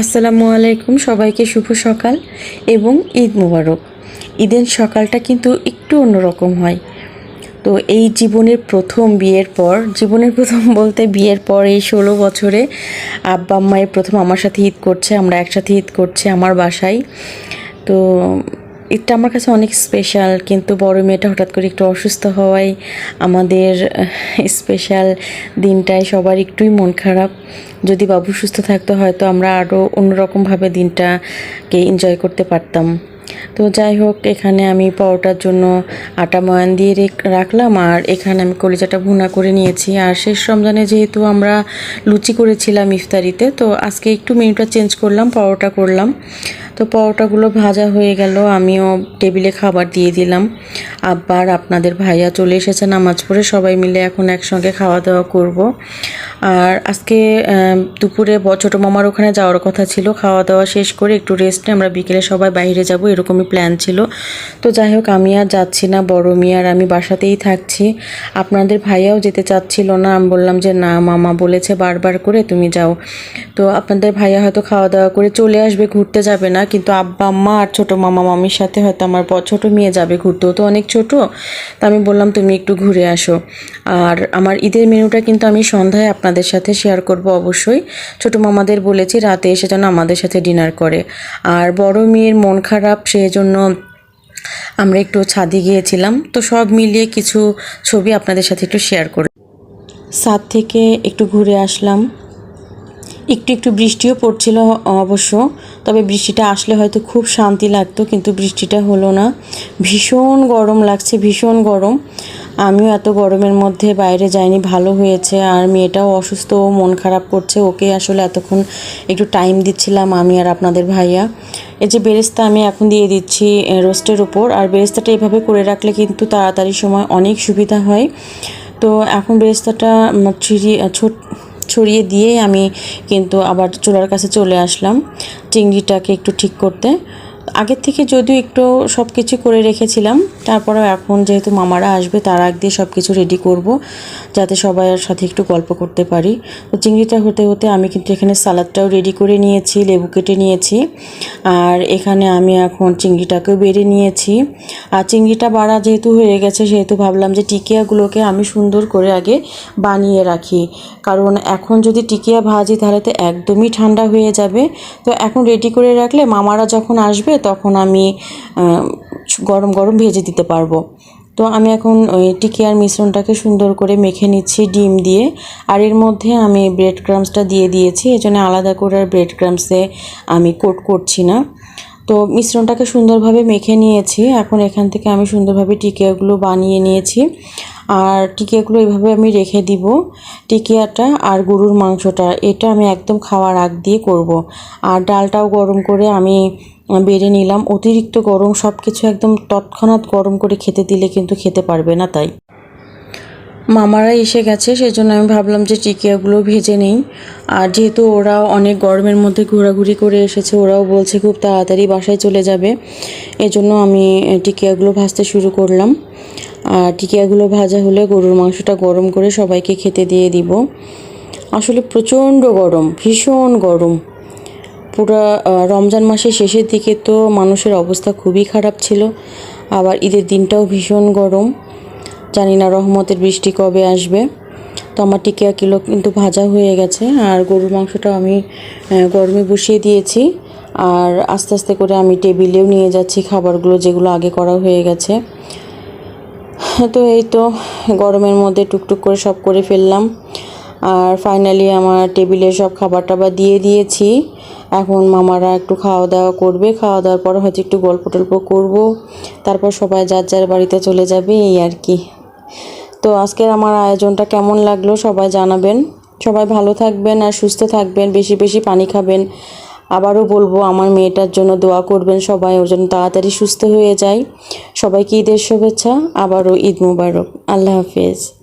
আসসালামু আলাইকুম, সবাইকে শুভ সকাল এবং ঈদ মুবারক। ঈদের সকালটা কিন্তু একটু অন্যরকম হয়। তো এই জীবনের প্রথম বিয়ের পর, জীবনের প্রথম বলতে বিয়ের পর এই ষোলো বছরে আব্বা মায়ের প্রথম আমার সাথে ঈদ করছে, আমরা একসাথে ঈদ করছে আমার বাসায়। তো ঈদটা আমার কাছে অনেক স্পেশাল কিন্তু বড় মেয়েটা হঠাৎ করে একটু অসুস্থ হওয়ায় আমাদের স্পেশাল দিনটায় সবার একটুই মন খারাপ। যদি বাবু সুস্থ থাকতো, হয়তো আমরা আরও অন্যরকমভাবে দিনটাকে এনজয় করতে পারতাম। তো যাই হোক, এখানে আমি পরোটার জন্য আটা ময়ান দিয়ে রেখ- রাখলাম, আর এখানে আমি কলিজাটা ভুনা করে নিয়েছি। আর শেষ রমজানে যেহেতু আমরা লুচি করেছিলাম ইফতারিতে, তো আজকে একটু মেনুটা চেঞ্জ করলাম, পরোটা করলাম। তো পরোটাগুলো ভাজা হয়ে গেল, আমিও টেবিলে খাবার দিয়ে দিলাম। আব্বার আপনাদের ভাইয়া চলে এসেছে নামাজ পড়ে, সবাই মিলে এখন একসঙ্গে খাওয়া দাওয়া করব। আর আজকে দুপুরে ছোটো মামার ওখানে যাওয়ার কথা ছিল খাওয়া দাওয়া শেষ করে একটু রেস্ট আমরা বিকেলে সবাই বাইরে যাব, এরকমই প্ল্যান ছিল। তো যাই হোক, আমি আর যাচ্ছি না, বড় মেয়ে আর আমি বাসাতেই থাকছি। আপনাদের ভাইয়াও যেতে চাচ্ছিল না, আমি বললাম যে না, মামা বলেছে বারবার করে, তুমি যাও। তো আপনাদের ভাইয়া হয়তো খাওয়া দাওয়া করে চলে আসবে, ঘুরতে যাবে না কিন্তু আব্বা আম্মা আর ছোটো মামা, মামির সাথে হয়তো আমার ছোটো মেয়ে যাবে ঘুরতে। তো অনেক ছোট, তা আমি বললাম, তুমি একটু ঘুরে আসো। আর আমার ঈদের মেনুটা কিন্তু আমি সন্ধ্যায় আপনাদের সাথে শেয়ার করব অবশ্যই। ছোটো মামাদের বলেছি, রাতে এসে যেন আমাদের সাথে ডিনার করে। আর বড় মেয়ের মন খারাপ সেই জন্য আমরা একটু ছাদে গিয়েছিলাম। তো সব মিলিয়ে কিছু ছবি আপনাদের সাথে একটু শেয়ার করব ছাদ থেকে একটু ঘুরে আসলাম। একটু একটু বৃষ্টিও পড়ছিল অবশ্য, তবে বৃষ্টিটা আসলে হয়তো খুব শান্তি লাগতো, কিন্তু বৃষ্টিটা হলো না। ভীষণ গরম লাগছে, ভীষণ গরম। আমিও এত গরমের মধ্যে বাইরে যাইনি, ভালো হয়েছে। আর মেয়েটাও অসুস্থ, ও মন খারাপ করছে, ওকে আসলে এতক্ষণ একটু টাইম দিচ্ছিলাম আমি আর আপনাদের ভাইয়া। এই যে বেরেস্তা আমি এখন দিয়ে দিচ্ছি রোস্টের উপর। আর বেরেস্তাটা এভাবে করে রাখলে কিন্তু তাড়াতাড়ি সময় অনেক সুবিধা হয়। তো এখন বেরেস্তাটা ছিঁড়িয়ে, ছোট ছড়িয়ে দিয়েই আমি কিন্তু আবার চুলার কাছে চলে আসলাম। চিংড়িটাকে একটু ঠিক করতে। আগের থেকে যদিও একটু সব কিছু করে রেখেছিলাম, তারপরেও এখন যেহেতু মামারা আসবে তার আগ দিয়ে সব কিছু রেডি করব, যাতে সবার সাথে একটু গল্প করতে পারি। তো চিংড়িটা হতে হতে আমি কিন্তু এখানে সালাদটাও রেডি করে নিয়েছি, লেবু কেটে নিয়েছি, আর এখানে আমি এখন চিংড়িটাকেও বেড়ে নিয়েছি। আর চিংড়িটা বাড়া যেহেতু হয়ে গেছে, সেহেতু ভাবলাম যে টিকিয়াগুলোকে আমি সুন্দর করে আগে বানিয়ে রাখি। কারণ এখন যদি টিকিয়া ভাজি তাহলে তো একদমই ঠান্ডা হয়ে যাবে। তো এখন রেডি করে রাখলে মামারা যখন আসবে তখন আমি গরম গরম ভেজে দিতে পারব। তো আমি এখন ওই টিকিয়ার মিশ্রণটাকে সুন্দর করে মেখে নিচ্ছি ডিম দিয়ে। আর এর মধ্যে আমি ব্রেড ক্রামসটা দিয়ে দিয়েছি এই জন্য আলাদা করে আর ব্রেড ক্রামসে আমি কোট করছি না। তো মিশ্রণটাকে সুন্দরভাবে মেখে নিয়েছি, এখন এখান থেকে আমি সুন্দরভাবে টিকিয়াগুলো বানিয়ে নিয়েছি। আর টিকিয়াগুলো এইভাবে আমি রেখে দিব, টিকিয়াটা আর গরুর মাংসটা, এটা আমি একদম খাওয়ার আগ দিয়ে করব। আর ডালটাও গরম করে আমি বেড়ে নিলাম। অতিরিক্ত গরম সব কিছু একদম তৎক্ষণাৎ গরম করে খেতে দিলে কিন্তু খেতে পারবে না তাই। মামারা এসে গেছে সেই জন্য আমি ভাবলাম যে টিকিয়াগুলো ভেজে নেই। আর যেহেতু ওরাও অনেক গরমের মধ্যে ঘোরাঘুরি করে এসেছে, ওরাও বলছে খুব তাড়াতাড়ি বাসায় চলে যাবে। এজন্য আমি টিকিয়াগুলো ভাজতে শুরু করলাম। আর টিকিয়াগুলো ভাজা হলে গরুর মাংসটা গরম করে সবাইকে খেতে দিয়ে দিব। আসলে প্রচণ্ড গরম, ভীষণ গরম। পুরো রমজান মাসের শেষের দিকে তো মানুষের অবস্থা খুবই খারাপ ছিল। আবার ঈদের দিনটাও ভীষণ গরম। জানি না রহমতের বৃষ্টি কবে আসবে। তো আমার টিকিয়া কিলো কিন্তু ভাজা হয়ে গেছে। আর গরুর মাংসটা আমি গরমে বসিয়ে দিয়েছি। আর আস্তে আস্তে করে আমি টেবিলেও নিয়ে যাচ্ছি খাবারগুলো যেগুলো আগে করা হয়ে গেছে। তো এই তো গরমের মধ্যে টুকটুক করে সব করে ফেললাম। আর ফাইনালি আমার টেবিলে সব খাবার টাবার দিয়ে দিয়েছি। এখন মামারা একটু খাওয়া দাওয়া করবে। খাওয়া দাওয়ার পর হয়তো একটু গল্প টল্প করব। তারপর সবাই যার যার বাড়িতে চলে যাবে, এই আর কি। তো আজকের আমার আয়োজনটা কেমন লাগল সবাই জানাবেন। সবাই ভালো থাকবেন আর সুস্থ থাকবেন, বেশি বেশি পানি খাবেন। আবারও বলব, আমার মেয়েটার জন্য দোয়া করবেন সবাই ওর জন্য তাড়াতাড়ি সুস্থ হয়ে যায়। সবাইকে ঈদের শুভেচ্ছা, আবারও ঈদ মুবারক। আল্লাহ হাফেজ।